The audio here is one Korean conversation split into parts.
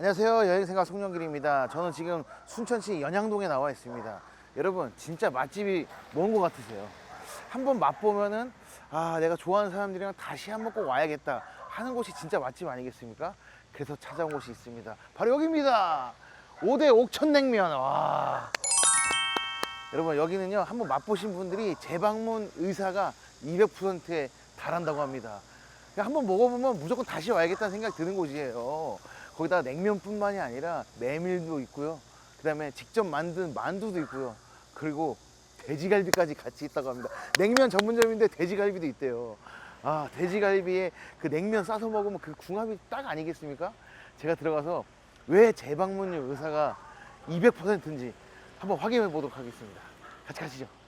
안녕하세요. 여행생각 송영길입니다. 저는 지금 순천시 연양동에 나와 있습니다. 여러분 진짜 맛집이 뭔 것 같으세요? 한번 맛보면은 아 내가 좋아하는 사람들이랑 다시 한번 꼭 와야겠다 하는 곳이 진짜 맛집 아니겠습니까? 그래서 찾아온 곳이 있습니다. 바로 여기입니다. 5대 옥천냉면. 와. 여러분 여기는요 한번 맛보신 분들이 재방문 의사가 200%에 달한다고 합니다. 한번 먹어보면 무조건 다시 와야겠다는 생각이 드는 곳이에요. 거기다가 냉면뿐만이 아니라 메밀도 있고요. 그 다음에 직접 만든 만두도 있고요. 그리고 돼지갈비까지 같이 있다고 합니다. 냉면 전문점인데 돼지갈비도 있대요. 아 돼지갈비에 그 냉면 싸서 먹으면 그 궁합이 딱 아니겠습니까? 제가 들어가서 왜 재방문율 의사가 200%인지 한번 확인해 보도록 하겠습니다. 같이 가시죠.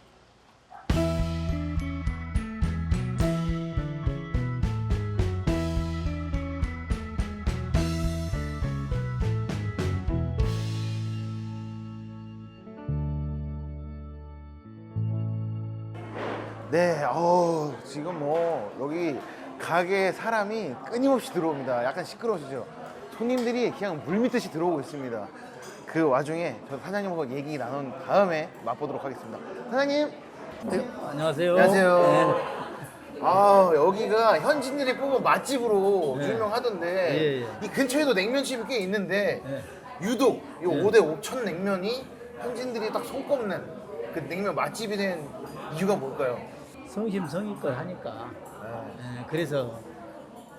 네, 어 지금 뭐 여기 가게에 사람이 끊임없이 들어옵니다. 약간 시끄러우시죠? 손님들이 그냥 물밀듯이 들어오고 있습니다. 그 와중에 저 사장님하고 얘기 나눈 다음에 맛보도록 하겠습니다. 사장님, 네, 안녕하세요. 안녕하세요. 아 여기가 현지인들이 뽑은 맛집으로 네. 유명하던데 예, 예. 이 근처에도 냉면집이 꽤 있는데 네. 유독 이 네. 5대 5천 냉면이 현지인들이 딱 손꼽는 그 냉면 맛집이 된 이유가 뭘까요? 네. 성심성의껏 하니까 예, 그래서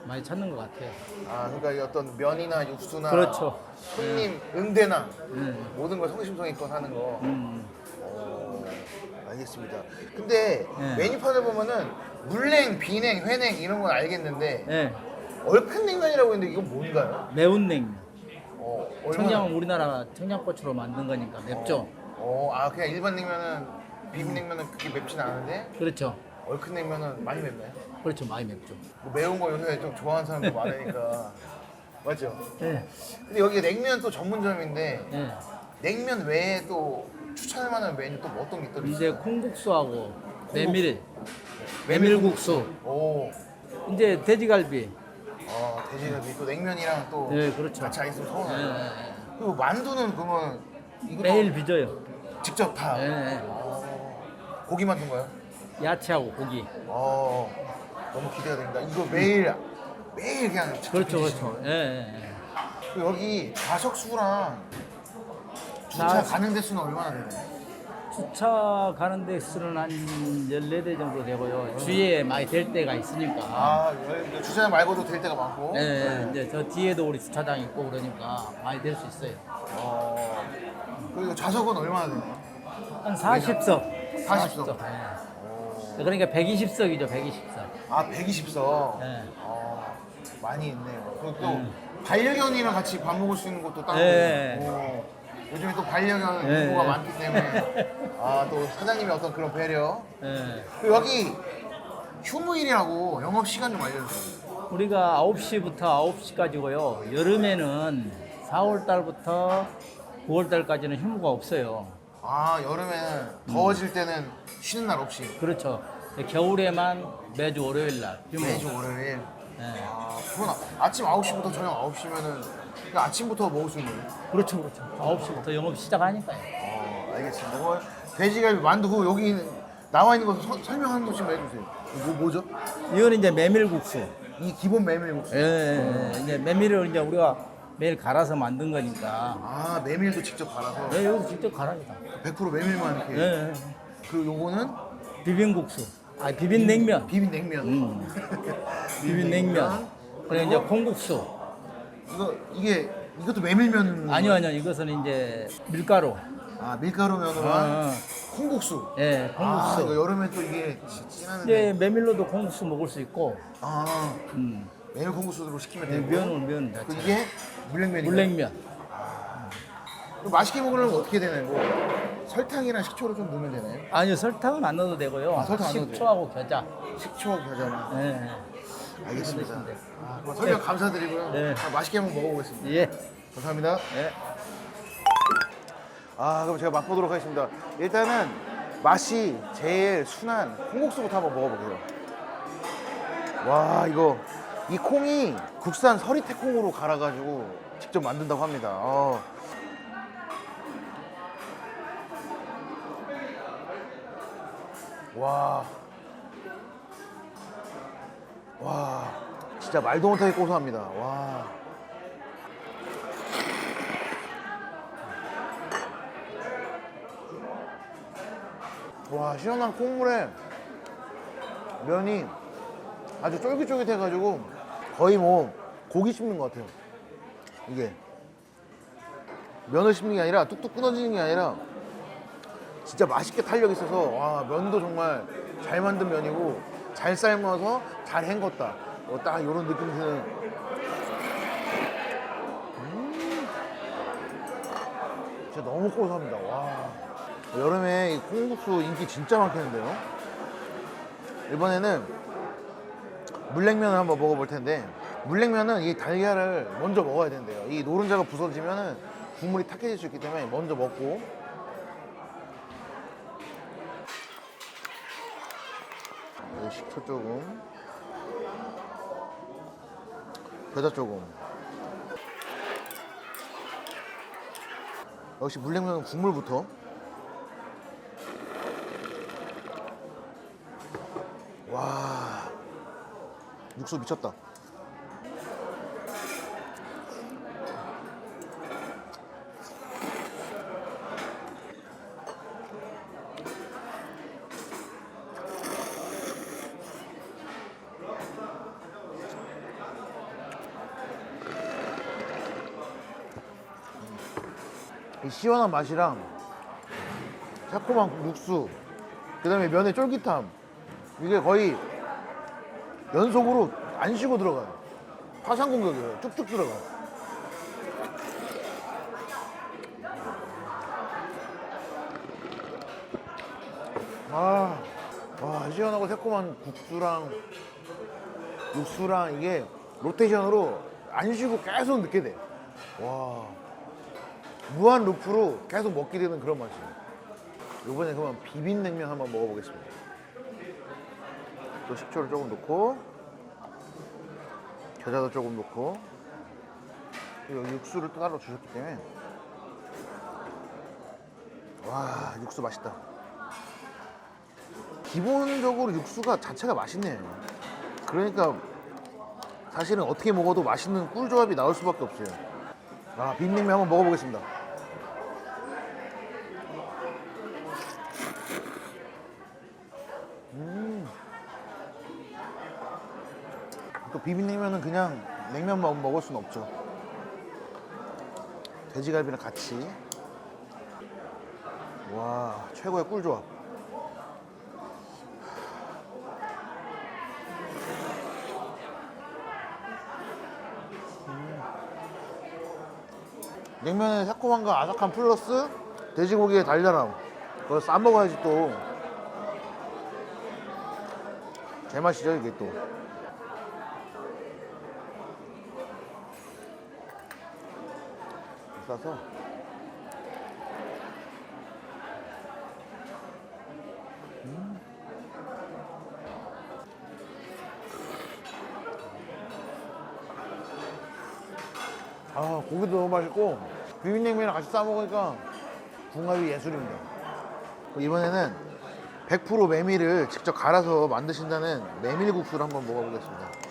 많이 찾는 것 같아요. 아 그러니까 이 어떤 면이나 육수나 그렇죠. 손님 응대나 음, 모든 걸 성심성의껏 하는 거 음, 어, 알겠습니다. 근데 네. 메뉴판을 보면은 물냉, 비냉, 회냉 이런 건 알겠는데 예, 얼큰 냉면이라고 했는데 이건 뭔가요? 매운 냉면. 어, 얼마나- 청양 우리나라 청양고추로 만든 거니까 맵죠. 어, 아 그냥 일반 냉면은 비빔냉면은 그렇게 맵진 않은데 그렇죠. 얼큰 냉면은 많이 맵나요? 그렇죠. 많이 맵죠. 뭐 매운 거 요새 좀 좋아하는 사람들 많으니까 맞죠? 예, 근데 여기 냉면 또 전문점인데 예. 냉면 외에 또 추천할 만한 메뉴 또뭐 어떤 게 있더라고요? 이제 콩국수하고 메밀, 메밀국수. 오, 이제 돼지갈비. 아 돼지갈비 또 냉면이랑 또 예, 그렇죠. 같이 안 있으면 예, 서운하네. 예, 그리고 만두는 그러면 예. 이거 매일 빚어요. 직접 다 예, 예. 고기 만든 거요? 야채하고 고기. 어, 너무 기대가 됩니다. 이거 매일 매일 그냥 그렇죠, 그렇죠. 예, 예, 예. 여기 좌석수랑 주차 좌석. 가는 대수는 얼마나 되나요? 주차 가는 데 수는 한 14대 정도 되고요. 주위에 많이 될 때가 있으니까. 아, 여기 주차장 말고도 될 때가 많고. 네, 이제 저 뒤에도 우리 주차장 있고 그러니까 많이 될 수 있어요. 어, 그리고 좌석은 얼마나 되나요? 한 40석. 40석. 네. 그러니까 120석이죠, 120석. 아, 120석. 네. 어, 많이 있네요. 그리고 또 음. 반려견이랑 같이 밥 먹을 수 있는 곳도 따로. 네. 오, 요즘에 또 반려견 네. 인구가 많기 때문에 아, 또 사장님의 어떤 그런 배려. 네. 그리고 여기 휴무일이라고 영업 시간 좀 알려주세요. 우리가 9시부터 9시까지고요. 여름에는 4월 달부터 9월 달까지는 휴무가 없어요. 아, 여름에는 더워질 때는 쉬는 날 없이 그렇죠. 겨울에만 매주 월요일 날 휴무. 매주 월요일. 네. 아, 그건 아침 9시부터 저녁 9시면은 아침부터 먹을 수 있는 거예요? 그렇죠, 그렇죠. 9시부터 영업 시작하니까요. 어, 알겠습니다. 뭐, 돼지갈비 만두 그 여기 나와 있는 거 서- 설명하는 거좀 해주세요. 뭐 뭐죠? 이건 이제 메밀국수. 이 기본 메밀국수. 예, 예, 예. 이제 메밀을 이제 우리가 매일 갈아서 만든 거니까. 아 메밀도 직접 갈아서 예, 여기서 직접 갈아니다. 100% 메밀만 이렇게. 예, 예. 그리고 요거는 비빔국수. 아, 비빔냉면. 비빔 냉면. 음. 비빔냉면. 그리고 이제 콩국수. 이거 이게 이것도 메밀면. 아니요, 아니요. 이것은 이제 밀가루. 아 밀가루 면으로 어, 한 어. 콩국수. 예, 아 이거 콩국수. 여름에 또 이게 진- 진하는데. 이제 메밀로도 콩국수 먹을 수 있고, 아 음. 메밀 콩국수로 시키면 예, 되고. 면은 면그 자체. 이게 물냉면이. 물냉면. 맛있게 먹으려면 어떻게 되나요? 뭐 설탕이랑 식초를 좀 넣으면 되나요? 아니요, 설탕은 안 넣어도 되고요. 아, 설탕 안 넣어도 식초하고 겨자. 식초 겨자만. 예, 예. 알겠습니다. 돼요. 아, 설명 감사드리고요. 네. 아, 맛있게 한번 먹어보겠습니다. 예. 감사합니다. 예. 아, 그럼 제가 맛보도록 하겠습니다. 일단은 맛이 제일 순한 콩국수부터 한번 먹어볼게요. 와, 이거 이 콩이 국산 서리태 콩으로 갈아가지고 직접 만든다고 합니다. 어. 와. 와. 진짜 말도 못하게 고소합니다. 와. 와, 시원한 콩물에 면이 아주 쫄깃쫄깃해가지고 거의 뭐 고기 씹는 것 같아요. 이게 면을 씹는 게 아니라 뚝뚝 끊어지는 게 아니라 진짜 맛있게 탄력 있어서 와 면도 정말 잘 만든 면이고 잘 삶아서 잘 헹궜다. 어, 딱 이런 느낌이 드는. 음. 진짜 너무 고소합니다. 와 여름에 이 콩국수 인기 진짜 많겠는데요. 이번에는 물냉면을 한번 먹어볼 텐데 물냉면은 이 달걀을 먼저 먹어야 된대요. 이 노른자가 부서지면은 국물이 탁해질 수 있기 때문에 먼저 먹고. 식초 조금. 겨자 조금. 역시 물냉면은 국물부터 육수 미쳤다. 이 시원한 맛이랑 새콤한 육수 그 다음에 면의 쫄깃함. 이게 거의 연속으로 안 쉬고 들어가요 화상 공격이에요 쭉쭉 들어가 아, 와 시원하고 새콤한 국수랑 육수랑 이게 로테이션으로 안 쉬고 계속 넣게 돼. 와 무한 루프로 계속 먹게 되는 그런 맛이에요. 이번에 그러면 비빔냉면 한번 먹어보겠습니다. 또 식초를 조금 넣고 겨자도 조금 넣고 그리고 육수를 또 따로 주셨기 때문에 와 육수 맛있다. 기본적으로 육수가 자체가 맛있네요. 그러니까 사실은 어떻게 먹어도 맛있는 꿀조합이 나올 수밖에 없어요. 아 비빔냉면 한번 먹어보겠습니다. 또 비빔냉면은 그냥 냉면만 먹을 수는 없죠. 돼지갈비랑 같이. 와 최고의 꿀조합. 음. 냉면의 새콤함과 아삭함 플러스 돼지고기의 달달함. 그걸 싸 먹어야지 또 제맛이죠 이게 또. 싸서 음. 아 고기도 너무 맛있고 비빔냉면이랑 같이 싸 먹으니까 궁합이 예술입니다. 이번에는 100% 메밀을 직접 갈아서 만드신다는 메밀국수를 한번 먹어보겠습니다.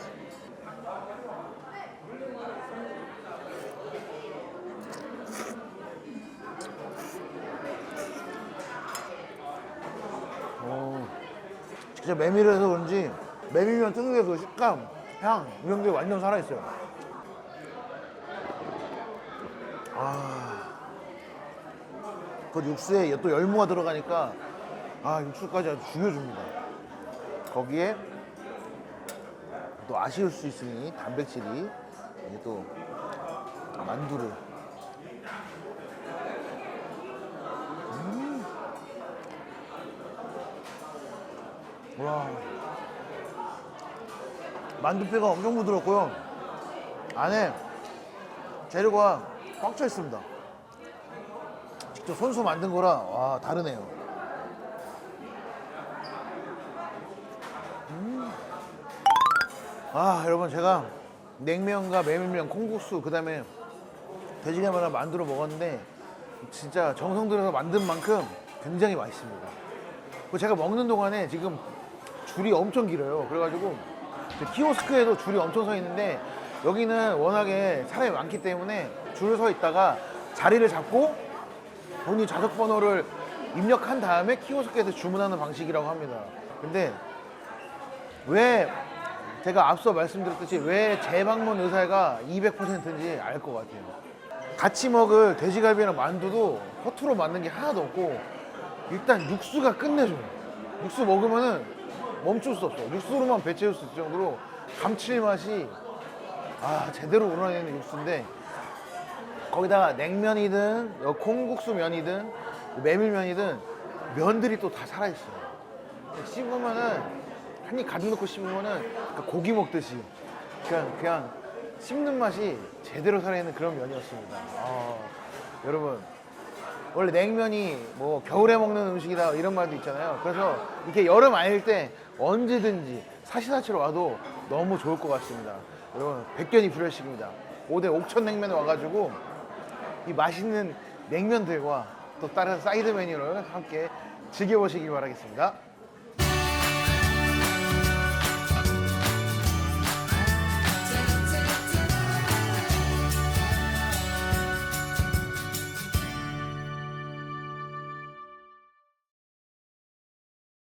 진짜 메밀을 해서 그런지 메밀면 특유의 그 식감, 향 이런 게 완전 살아있어요. 아, 그 육수에 또 열무가 들어가니까 아 육수까지 아주 죽여줍니다. 거기에 또 아쉬울 수 있으니 단백질이 또 만두를 와 만두피가 엄청 부드럽고요 안에 재료가 꽉 차 있습니다 직접 손수 만든 거라 와 다르네요 음. 아 여러분 제가 냉면과 메밀면 콩국수 그 다음에 돼지갈비랑 만두를 먹었는데 진짜 정성 들여서 만든 만큼 굉장히 맛있습니다. 제가 먹는 동안에 지금 줄이 엄청 길어요. 그래가지고 저 키오스크에도 줄이 엄청 서 있는데 여기는 워낙에 사람이 많기 때문에 줄을 서 있다가 자리를 잡고 본인 좌석 번호를 입력한 다음에 키오스크에서 주문하는 방식이라고 합니다. 근데 왜 제가 앞서 말씀드렸듯이 왜 재방문 의사가 200%인지 알 것 같아요. 같이 먹을 돼지갈비랑 만두도 허투루 맞는 게 하나도 없고 일단 육수가 끝내줘요. 육수 먹으면은 멈출 수 없어. 육수로만 배 채울 수 있을 정도로 감칠맛이 아 제대로 우러내는 육수인데 거기다가 냉면이든 어, 콩국수 면이든 메밀면이든 면들이 또 다 살아있어요. 씹으면은 한 입 가득 넣고 씹으면은 그러니까 고기 먹듯이 그냥 그냥 씹는 맛이 제대로 살아있는 그런 면이었습니다. 아, 여러분 원래 냉면이 뭐 겨울에 먹는 음식이다 이런 말도 있잖아요. 그래서 이렇게 여름 아닐 때 언제든지 사시사철 와도 너무 좋을 것 같습니다. 여러분 백견이 불여식입니다. 5대 옥천 냉면에 와가지고 이 맛있는 냉면들과 또 다른 사이드 메뉴를 함께 즐겨보시기 바라겠습니다.